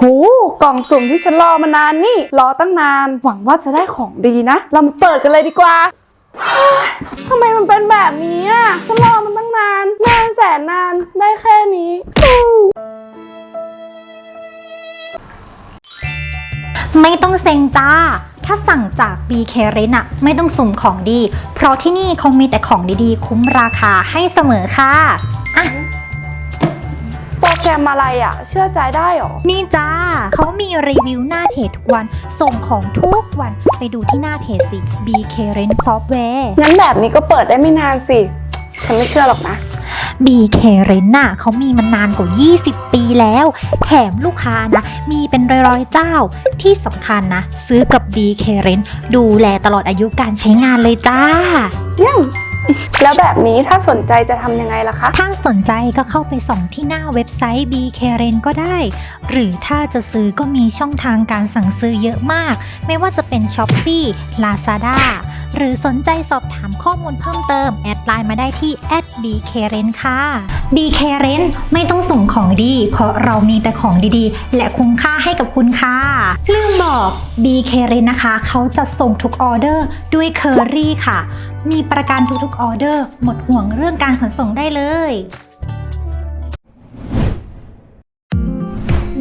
หูกล่องสุ่มที่ฉันรอมานานนี่ รอตั้งนาน หวังว่าจะได้ของดีนะ เรามาเปิดกันเลยดีกว่าทำไมมันเป็นแบบนี้อะฉันรอมันตั้งนาน นานแสนนานได้แค่นี้ ไม่ต้องเซ็งจ้า ถ้าสั่งจาก BK r e n อะไม่ต้องสุ่มของดี เพราะที่นี่เขามีแต่ของดีๆ คุ้มราคาให้เสมอค่ะ อะ แกรมอะไรอะ เชื่อใจได้หรอ นี่จ้าเขามีรีวิวหน้าเพจทุกวัน ส่งของทุกวันไปดูที่หน้าเพจสิ BK r e n Software งั้นแบบนี้ก็เปิดได้ไม่นานสิ ฉันไม่เชื่อหรอกนะ BK r e n น่ะเขามีมานานกว่า 20 ปีแล้ว แถมลูกค้านะ มีเป็นร้อยๆเจ้า ที่สำคัญนะ ซื้อกับ BK r e n ดูแลตลอดอายุการใช้งานเลยจ้ายัง แล้วแบบนี้ถ้าสนใจจะทำยังไงล่ะคะ ถ้าสนใจก็เข้าไปส่องที่หน้าเว็บไซต์ BK r e n ก็ได้ หรือถ้าจะซื้อก็มีช่องทางการสั่งซื้อเยอะมาก ไม่ว่าจะเป็น s h อ p e e Lazada หรือสนใจสอบถามข้อมูลเพิ่มเติม แอดไลน์มาได้ที่ @bk r e n ค่ะ BK r e n ไม่ต้องส่งของดี เพราะเรามีแต่ของดีๆ และคุ้มค่าให้กับคุณค่ะ ลืมบอก BK r e n นะคะ เขาจะส่งทุกออเดอร์ด้วยเคอรี่ค่ะ มีประกันทุกๆออเดอร์ หมดห่วงเรื่องการขนส่งได้เลย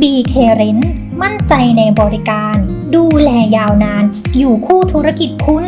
BK r e n มั่นใจในบริการ ดูแลยาวนาน อยู่คู่ธุรกิจคุณ